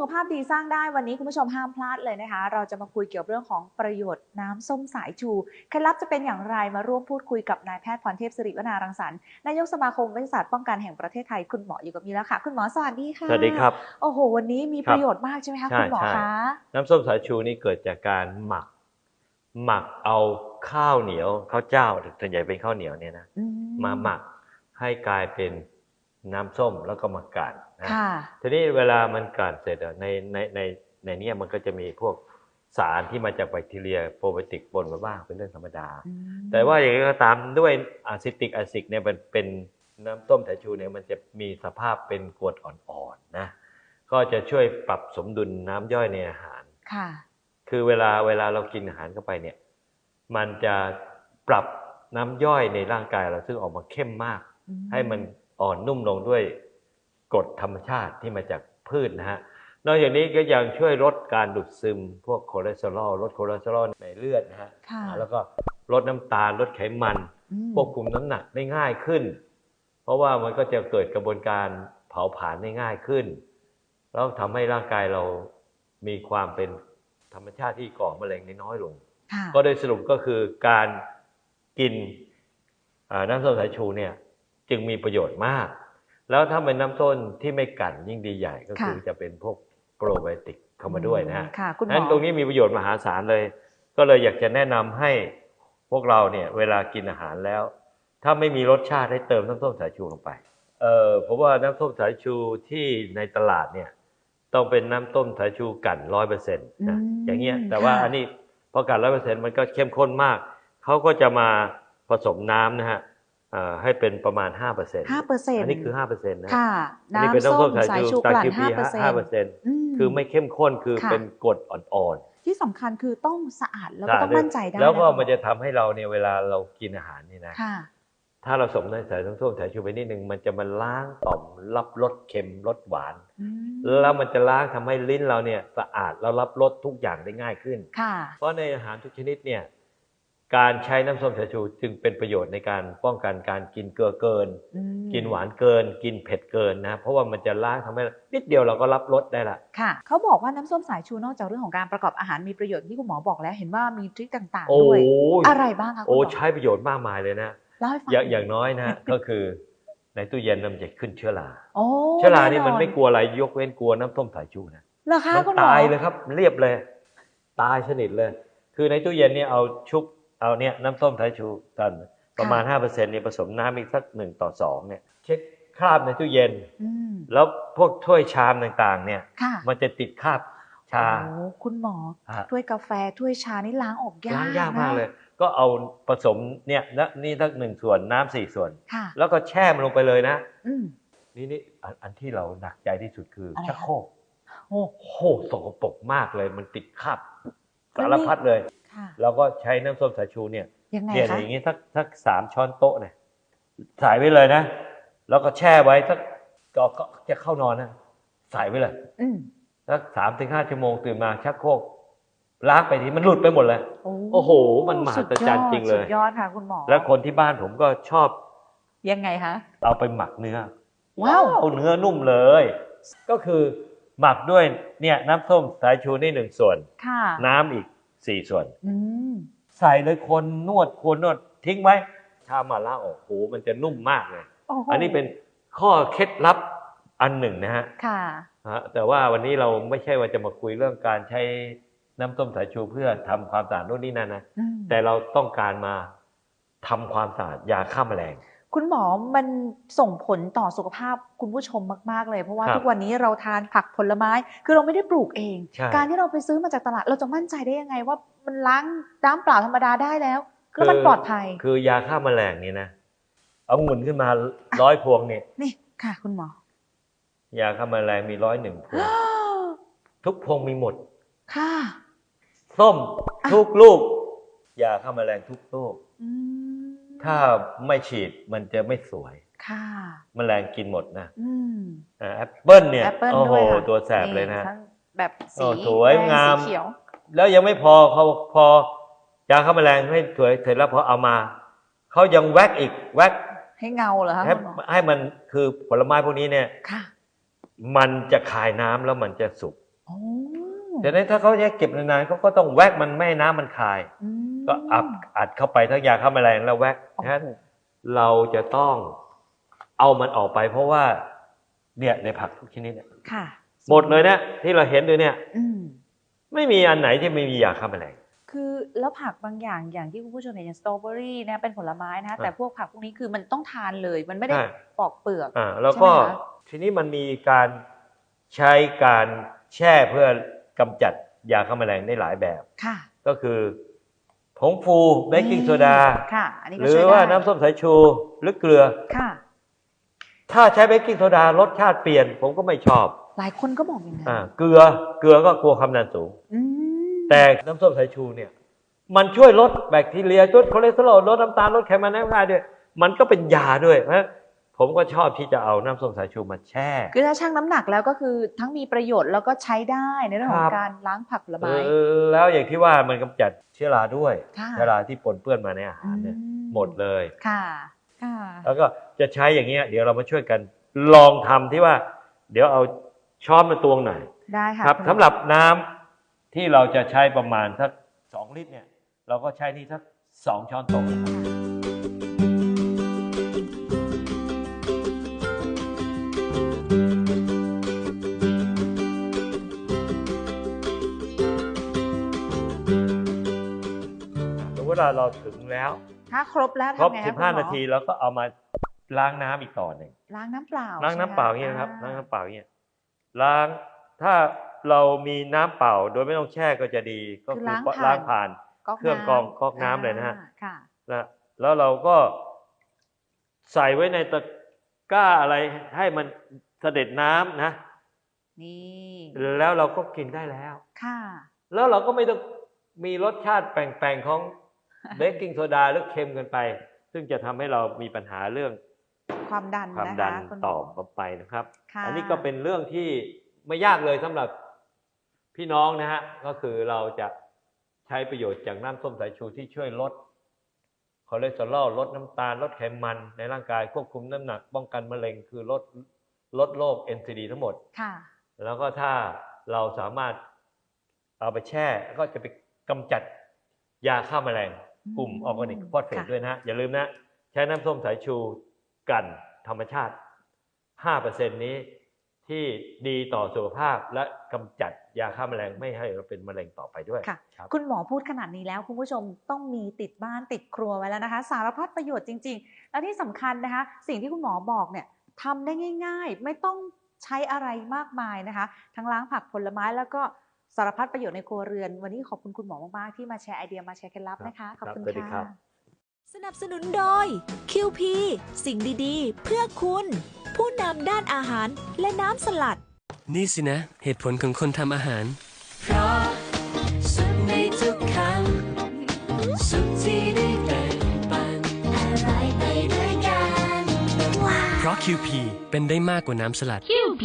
สุขภาพดีสร้างได้วันนี้คุณผู้ชมห้ามพลาดเลยนะคะ เราจะมาคุยเกี่ยวกับเรื่องของประโยชน์น้ำส้มสายชูเคล็ดลับจะเป็นอย่างไรมาร่วมพูดคุยกับนายแพทย์พรเทพสิริวนารังสรรค์นายกสมาคมวิทยาศาสตร์ป้องกันแห่งประเทศไทยคุณหมออยู่กับมีแล้วค่ะ คุณหมอสวัสดีค่ะสวัสดีครับโอ้โห วันนี้มีครับประโยชน์มากใช่ไหมคะใช่คุณหมอใช่คะน้ำส้มสายชูนี่เกิดจากการหมัก หมักเอาข้าวเหนียวข้าวเจ้าส่วนใหญ่เป็นข้าวเหนียวเนี่ยนะอืมาหมักให้กลายเป็นน้ำส้มแล้วก็มากลั่น นะค่ะทีนี้เวลามันกลั่นเสร็จอะในในในในเนี้มันก็จะมีพวกสารที่มาจากแบคทีเรียโปรไบโอติกปนมาบ้างเป็นเรื่องธรรมดาอืมแต่ว่าอย่างไรก็ตามด้วยอะซิติกอะซิกเนี่ยมันเป็นน้ำต้มสายชูเนี่ยมันจะมีสภาพเป็นกรดอ่อนๆนะก็จะช่วยปรับสมดุลน้ำย่อยในอาหารค่ะ คือเวลาเวลาเรากินอาหารเข้าไปเนี่ย มันจะปรับน้ำย่อยในร่างกายเราซึ่งออกมาเข้มมากอืมให้มันอ่อนนุ่มลงด้วย กรดธรรมชาติที่มาจากพืชนะฮะนอกจากนี้ก็ยังช่วยลดการดูดซึม พวกคอเลสเตอรอลลดคอเลสเตอรอลในเลือดนะฮะค่ะแล้วก็ลดน้ำตาลลดไขมันอืมควบคุมน้ำหนักได้ง่ายขึ้น เพราะว่ามันก็จะเกิดกระบวนการเผาผลาญได้ง่ายขึ้น แล้วทำให้ร่างกายเรามีความเป็นธรรมชาติที่ก่อมะเร็งได้น้อยลงค่ะก็โดยสรุปก็คือการกินอ่าน้ำส้มสายชูเนี่ยจึงมีประโยชน์มาก แล้วถ้าเป็นน้ำส้มที่ไม่กลั่นยิ่งดีใหญ่ก็คือค่ะจะเป็นพวกโปรไบโอติกเข้ามาด้วยนะฮะค่ะคุณหมนั้นอตรงนี้มีประโยชน์มหาศาลเลย ก็เลยอยากจะแนะนำให้พวกเราเนี่ยเวลากินอาหารแล้ว ถ้าไม่มีรสชาติให้เติมน้ำส้มสายชูลงไป เออเพราะว่าน้ำส้มสายชูที่ในตลาดเนี่ยต้องเป็นน้ำต้มสายชูกลั่นร้อยเปอร์เซ็นต์นะอืมอย่างเงี้ยแต่ว่าค่ะอันนี้พอกลั่นร้อยเปอร์เซ็นต์มันก็เข้มข้นมาก เขาก็จะมาผสมน้ำนะฮะเอ่อ ให้เป็นประมาณห้าเปอร์เซ็นต์ห้าเปอร์เซ็นต์อันนี้คือห้าเปอร์เซ็นต์นะค่ะอันนี้เป็นน้ำน้ำส้ส้มมสายสายชูชูตากลั่นคิวห้าพีเปอร์เซ็นห้าต์เปอร์เซ็นต์มคือไม่เข้มข้นคือค่ะเป็นกรดอ่อนๆ ที่สำคัญคือต้องสะอาดแล้วก็ต้องมั่นใจได้ แล้วก็นะมันจะทำให้เราเนี่ยเวลาเรากินอาหารนี่นะค่ะถ้าเราสมในสายส้มสายชูไปนิดนึงมันจะมาล้างต่อมรับรสเค็มรสหวานอืมแล้วมันจะล้างทำให้ลิ้นเราเนี่ยสะอาดแล้วรับรสทุกอย่างได้ง่ายขึ้นค่ะเพราะในอาหารทุกชนิดเนี่ย การใช้น้ำส้มสายชูจึงเป็นประโยชน์ในการป้องกันการกินเกลือเกินอืมกินหวานเกิน กินเผ็ดเกินนะเพราะว่ามันจะล้างทำให้นิดเดียวเราก็รับรสได้ละค่ะเขาบอกว่าน้ำส้มสายชูนอกจากเรื่องของการประกอบอาหารมีประโยชน์ที่คุณหมอบอกแล้วเห็นว่ามีทริคต่างโอ้ๆด้วยยอะไรบ้างคะคุณโอ้หมอใช้ประโยชน์มากมายเลยนะเล่าให้ฟังอย่างอย่างน้อยนะฮะก็คือในตู้เย็นมันจะขึ้นเชื้อราโอ้เชื้อรานี่แมันไม่กลัวอะไรยกเว้นกลัวน้ำส้มสายชูนะเหรอคะมันคุณหมอตายเลยครับเรียบเลย ตายสนิทเลย คือในตู้เย็นเนี่ยเอาชุบ เอาเนี่ยน้ำส้มสายชูกันประมาณ5%เนี่ยผสมน้ำอีกสักหนึ่งต่อสองเนี่ยเช็คคราบในตู้เย็นอืมแล้วพวกถ้วยชามต่างๆ เนี่ยค่ะมันจะติดคราบชาโอ้คุณหมอฮะถ้วยกาแฟถ้วยชานี่ล้างออกยากล้างยากมากนะเลย ก็เอาผสมเนี่ยนะนี่สักหนึ่งส่วนน้ำสี่ส่วนค่ะแล้วก็แช่มันลงไปเลยนะอืมนี่นี่อันอันที่เราหนักใจที่สุดคืออะไรคะชักโครกโอ้โคตรสกปรกมากเลย มันติดคราบมันสาไม่รพัดเลยค่ะ เราก็ใช้น้ำส้มสายชูเนี่ยยังไงเนี่ยคะอย่างนี้สักสักสามช้อนโต๊ะเนี่ยใส่ไว้เลยนะ แล้วก็แช่ไว้สักก็ก็จะเข้านอนนะใส่ไว้เลยอืมสักสามถึงห้าชั่วโมงตื่นมาชักโครกล้างไปทีมันหลุดไปหมดเลยโอ้โห มันมหัศจรรย์จริงเลยสุดยอดค่ะคุณหมอแล้วคนที่บ้านผมก็ชอบ ยังไงคะเอาไปหมักเนื้อ ว้าวเอาเนื้อนุ่มเลย ก็คือหมักด้วยเนี่ยน้ำส้มสายชูนี่หนึ่งส่วนค่ะน้ำอีก สี่ส่วนอืมใส่เลยคนนวดคนนวดทิ้งไว้ชามาล่าออกโหมันจะนุ่มมากเลยโโหอันนี้เป็นข้อเคล็ดลับอันหนึ่งนะฮะค่ะฮะแต่ว่าวันนี้เราไม่ใช่ว่าจะมาคุยเรื่องการใช้น้ำส้มสายชูเพื่อทำความสะอาดนู่นนี่นั่นนะอืมแต่เราต้องการมาทำความสะอาดยาฆ่าแมลง คุณหมอมันส่งผลต่อสุขภาพคุณผู้ชมมาก ๆ เลย เพราะว่าครับทุกวันนี้เราทานผักผลไม้ คือเราไม่ได้ปลูกเองใช่การที่เราไปซื้อมาจากตลาด เราจะมั่นใจได้ยังไงว่ามันล้างน้ำเปล่าธรรมดาได้แล้วแล้วมันปลอดภัย คือยาฆ่าแมลงนี่นะเอาหมุนขึ้นมาร้อยพวงเนี่ยนี่ค่ะ คุณหมอ ยาฆ่าแมลงมีร้อยหนึ่งพวงทุกพวงมีหมด ค่ะ ส้มทุกลูก ยาฆ่าแมลงทุกลูกอืม ถ้าไม่ฉีดมันจะไม่สวยค่ะแมลงกินหมดนะอืมอ่าแอปเปิลเนี่ยแอปเปิลโอ้โหด้วยค่ะตัวแสบเลยนะทั้งแบบสีโอ้สวยแดงามสีเขียวแล้วยังไม่พอเขาพอยาฆ่าแมลงให้สวยเสร็จแล้วพอเอามาเขายังแว็กอีกแว็กให้เงาเหรอคะให้คุณหมอให้มันคือผลไม้พวกนี้เนี่ยค่ะ มันจะคายน้ำแล้วมันจะสุกโอ้แต่นั้นถ้าเขาแยกเก็บนานๆเขาก็ต้องแวกมันไม่ให้น้ำมันคายอืม ก็อัดอัดเข้าไปทั้งยาฆ่าแมลงแล้วแวกโอ้นะโหฮะเราจะต้องเอามันออกไปเพราะว่า เนี่ยในผักทุกชนิดเนี่ยค่ะหมดเลยเนี่ยที่เราเห็นเลยเนี่ยอืมไม่มีอันไหนที่ไม่มียาฆ่าแมลงคือแล้วผักบางอย่างอย่างที่คุณผู้ชมเห็นอย่างสตรอเบอรี่นะเป็นผลไม้นะคะแต่พวกผักพวกนี้คือมันต้องทานเลย มันไม่ได้ใช่ปอกเปลือกอ่าแล้วก็ใช่ไหมคะทีนี้มันมีการใช้การแช่เพื่อกำจัดยาฆ่าแมลงได้หลายแบบค่ะ ก็คือ ผงฟูเบกกิ้งโซดาค่ะอันนี้หก็รือช่วยว่าได้น้ำส้มสายชูหรือเกลือ ค่ะ ถ้าใช้เบกกิ้งโซดารสชาติเปลี่ยน ผมก็ไม่ชอบหลายคนก็บอกอย่างนั้นอ่าเกลือเกลือก็กลัวความดันสูง อืมแต่น้ำส้มสายชูเนี่ย มันช่วยลดแบคทีเรียลดคอเลสเตอรอลลดน้ำตาลลดไขมันในร่างกายด้วยมันก็เป็นยาด้วยเพราะฉะนั้น ผมก็ชอบที่จะเอาน้ำส้มสายชูมาแช่ คือถ้าชั่งน้ำหนักแล้วก็คือทั้งมีประโยชน์แล้วก็ใช้ได้ในเรื่องขอครังบ การล้างผักผลไม้เออแล้วอย่างที่ว่ามันกำจัดเชื้อราด้วย ค่ะ เชื้อราที่ปนเปื้อนมาในอาหารเนี่ยอืหมดเลย ค่ะค่ะแล้วก็จะใช้อย่างเงี้ยเดี๋ยวเรามาช่วยกันลองทำที่ว่า เดี๋ยวเอาช้อนมาตวงหน่อย ได้ค่ะครับคุณสำหรับน้ำที่เราจะใช้ประมาณสักสองลิตรเนี่ย เราก็ใช้นี่สักสองช้อนโต๊ะนะครับ สมมติว่าเราถึงแล้วถ้าครบแล้วครบทำไงคะคุณหมอ15นาทีแล้วก็เอามาล้างน้ำอีกต่อหนึ่งล้างน้ำเปล่าล้างน้ำเปล่าอย่างใช่เงี้ยไหมนะครับล้างน้ำเปล่าอย่างเงี้ยล้างถ้าเรามีน้ำเปล่า โดยไม่ต้องแช่ก็จะดีก็คือคือล้างล้างผ่าผ่านนก๊อกเครื่องกรองก๊อกน้ำเลยนะฮะอ่าค่ะนะแล้วเราก็ใส่ไว้ในตะกร้าอะไรให้มันเสด็จน้ำนะนี่แล้วเราก็กินได้แล้ว ค่ะ แล้วเราก็ไม่ต้องมีรสชาติแปลงๆของ เบกกิ้งโซดาหรือเค็มเกันไป ซึ่งจะทำให้เรามีปัญหาเรื่อง ความดันความนะคะดันคุณหมต่อมไปนะครับค่ะอันนี้ก็เป็นเรื่องที่ไม่ยากเลยสำหรับพี่น้องนะฮะก็คือเราจะใช้ประโยชน์จากน้ำส้มสายชูที่ช่วยลดคอเลสเตอรอลลดน้ำตาลลดไขมันในร่างกายควบคุมน้ำหนัก ป้องกันมะเร็งคือลดลดโรค NCD ทั้งหมดค่ะ แล้วก็ถ้าเราสามารถเอาไปแช่ก็จะไปกำจัดยาฆ่าแมลง กลุ่มอืมออร์แกนิกฟอสเฟตค่ะด้วยนะฮะอย่าลืมนะ ใช้น้ำส้มสายชูกลั่นธรรมชาติ 5%นี้ที่ดีต่อสุขภาพและกำจัดยาฆ่าแมลงไม่ให้เราเป็นมะเร็งต่อไปด้วยค่ะครับคุณหมอพูดขนาดนี้แล้ว คุณผู้ชมต้องมีติดบ้านติดครัวไว้แล้วนะคะ สารพัดประโยชน์จริง ๆ และที่สำคัญนะคะ สิ่งที่คุณหมอบอกเนี่ยทำได้ง่าย ๆ ไม่ต้องใช้อะไรมากมายนะคะ ทั้งล้างผักผลไม้แล้วก็ สารพัดประโยชน์ในครัวเรือน วันนี้ขอบคุณคุณหมอมากๆที่มาแชร์ไอเดียมาแชร์เคล็ดลับนะคะ ขอบคุณครับสวัสดีครัค่ะบสนับสนุนโดย QP สิ่งดีๆ เพื่อคุณ ผู้นำด้านอาหารและน้ำสลัด นี่สินะ เหตุผลของคนทำอาหาร เพราะสุขในทุกคำสุขที่ได้แบ่งปันอะไรไปด้วยกัน เพราะ QP เป็นได้มากกว่าน้ำสลัด QP